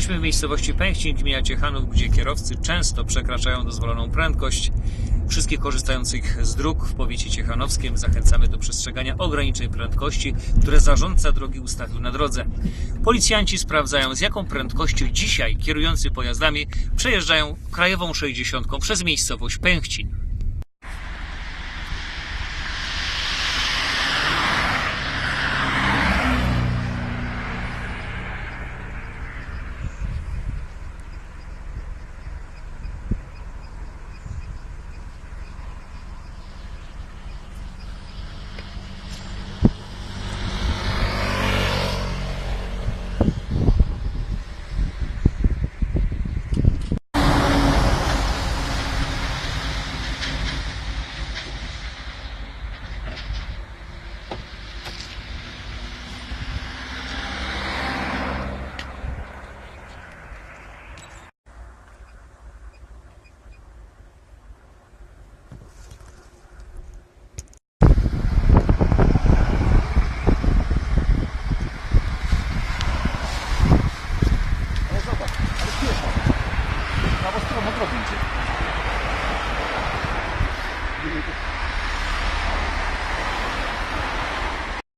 Jesteśmy w miejscowości Pęścin, gmina Ciechanów, gdzie kierowcy często przekraczają dozwoloną prędkość. Wszystkich korzystających z dróg w powiecie ciechanowskim zachęcamy do przestrzegania ograniczeń prędkości, które zarządca drogi ustawił na drodze. Policjanci sprawdzają, z jaką prędkością dzisiaj kierujący pojazdami przejeżdżają krajową 60 przez miejscowość Pęścin. Robinson.